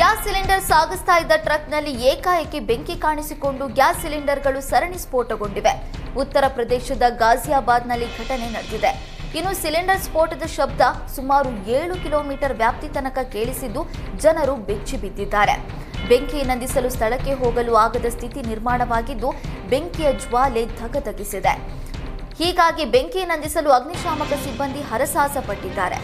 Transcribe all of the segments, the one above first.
Gas cylinder ಸಾಗಿಸ್ತಾ ಇದ್ದ ಟ್ರಕ್ನಲ್ಲಿ ಏಕಾಏಕಿ ಬೆಂಕಿ ಕಾಣಿಸಿಕೊಂಡು ಗ್ಯಾಸ್ ಸಿಲಿಂಡರ್ಗಳು ಸರಣಿ ಸ್ಫೋಟಗೊಂಡಿವೆ. ಉತ್ತರ ಪ್ರದೇಶದ ಗಾಜಿಯಾಬಾದ್ನಲ್ಲಿ ಘಟನೆ ನಡೆದಿದೆ. ಇನ್ನು ಸಿಲಿಂಡರ್ ಸ್ಫೋಟದ ಶಬ್ದ ಸುಮಾರು ಏಳು ಕಿಲೋಮೀಟರ್ ವ್ಯಾಪ್ತಿ ತನಕ ಕೇಳಿಸಿದ್ದು ಜನರು ಬೆಚ್ಚಿ ಬಿದ್ದಿದ್ದಾರೆ. ಬೆಂಕಿ ನಂದಿಸಲು ಸ್ಥಳಕ್ಕೆ ಹೋಗಲು ಆಗದ ಸ್ಥಿತಿ ನಿರ್ಮಾಣವಾಗಿದ್ದು ಬೆಂಕಿಯ ಜ್ವಾಲೆ ಧಗಧಗಿಸಿದೆ. ಹೀಗಾಗಿ ಬೆಂಕಿ ನಂದಿಸಲು ಅಗ್ನಿಶಾಮಕ ಸಿಬ್ಬಂದಿ ಹರಸಾಹಸ ಪಟ್ಟಿದ್ದಾರೆ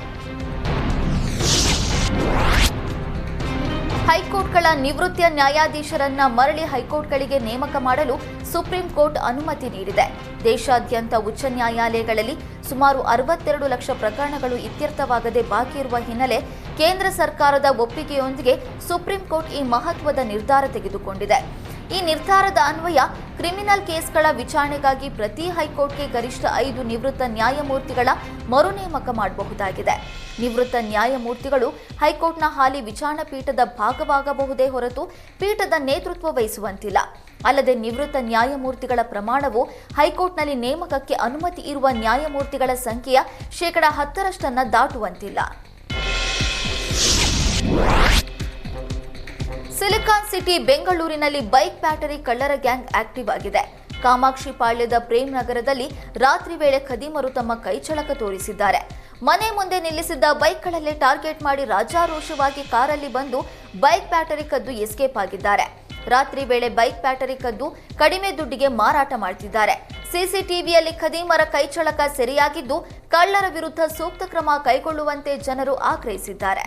ಹೈಕೋರ್ಟ್ಗಳ ನಿವೃತ್ತ ನ್ಯಾಯಾಧೀಶರನ್ನ ಮರಳಿ ಹೈಕೋರ್ಟ್ಗಳಿಗೆ ನೇಮಕ ಮಾಡಲು ಸುಪ್ರೀಂ ಕೋರ್ಟ್ ಅನುಮತಿ ನೀಡಿದೆ. ದೇಶಾದ್ಯಂತ ಉಚ್ಚ ನ್ಯಾಯಾಲಯಗಳಲ್ಲಿ ಸುಮಾರು ಅರವತ್ತೆರಡು ಲಕ್ಷ ಪ್ರಕರಣಗಳು ಇತ್ಯರ್ಥವಾಗದೆ ಬಾಕಿ ಇರುವ ಹಿನ್ನೆಲೆ ಕೇಂದ್ರ ಸರ್ಕಾರದ ಒಪ್ಪಿಗೆಯೊಂದಿಗೆ ಸುಪ್ರೀಂ ಕೋರ್ಟ್ ಈ ಮಹತ್ವದ ನಿರ್ಧಾರ ತೆಗೆದುಕೊಂಡಿದೆ. ಈ ನಿರ್ಧಾರದ ಅನ್ವಯ ಕ್ರಿಮಿನಲ್ ಕೇಸ್ಗಳ ವಿಚಾರಣೆಗಾಗಿ ಪ್ರತಿ ಹೈಕೋರ್ಟ್ಗೆ ಗರಿಷ್ಠ ಐದು ನಿವೃತ್ತ ನ್ಯಾಯಮೂರ್ತಿಗಳ ಮರುನೇಮಕ ಮಾಡಬಹುದಾಗಿದೆ. ನಿವೃತ್ತ ನ್ಯಾಯಮೂರ್ತಿಗಳು ಹೈಕೋರ್ಟ್ನ ಹಾಲಿ ವಿಚಾರಣಾ ಪೀಠದ ಭಾಗವಾಗಬಹುದೇ ಹೊರತು ಪೀಠದ ನೇತೃತ್ವ ವಹಿಸುವಂತಿಲ್ಲ. ಅಲ್ಲದೆ ನಿವೃತ್ತ ನ್ಯಾಯಮೂರ್ತಿಗಳ ಪ್ರಮಾಣವು ಹೈಕೋರ್ಟ್ನಲ್ಲಿ ನೇಮಕಕ್ಕೆ ಅನುಮತಿ ಇರುವ ನ್ಯಾಯಮೂರ್ತಿಗಳ ಸಂಖ್ಯೆಯ ಶೇಕಡಾ ಹತ್ತರಷ್ಟನ್ನು ದಾಟುವಂತಿಲ್ಲ. ಸಿಲಿಕಾನ್ ಸಿಟಿ ಬೆಂಗಳೂರಿನಲ್ಲಿ ಬೈಕ್ ಬ್ಯಾಟರಿ ಕಳ್ಳರ ಗ್ಯಾಂಗ್ ಆಕ್ಟಿವ್ ಆಗಿದೆ. ಕಾಮಾಕ್ಷಿ ಪಾಳ್ಯದ ಪ್ರೇಮ್ ನಗರದಲ್ಲಿ ರಾತ್ರಿ ವೇಳೆ ಖದೀಮರು ತಮ್ಮ ಕೈಚಳಕ ತೋರಿಸಿದ್ದಾರೆ. ಮನೆ ಮುಂದೆ ನಿಲ್ಲಿಸಿದ್ದ ಬೈಕ್ಗಳಲ್ಲೇ ಟಾರ್ಗೆಟ್ ಮಾಡಿ ರಾಜಾರೋಷವಾಗಿ ಕಾರಲ್ಲಿ ಬಂದು ಬೈಕ್ ಬ್ಯಾಟರಿ ಕದ್ದು ಎಸ್ಕೇಪ್ ಆಗಿದ್ದಾರೆ. ರಾತ್ರಿ ವೇಳೆ ಬೈಕ್ ಬ್ಯಾಟರಿ ಕದ್ದು ಕಡಿಮೆ ದುಡ್ಡಿಗೆ ಮಾರಾಟ ಮಾಡ್ತಿದ್ದಾರೆ. ಸಿಸಿಟಿವಿಯಲ್ಲಿ ಖದೀಮರ ಕೈಚಳಕ ಸೆರೆಯಾಗಿದ್ದು, ಕಳ್ಳರ ವಿರುದ್ಧ ಸೂಕ್ತ ಕ್ರಮ ಕೈಗೊಳ್ಳುವಂತೆ ಜನರು ಆಗ್ರಹಿಸಿದ್ದಾರೆ.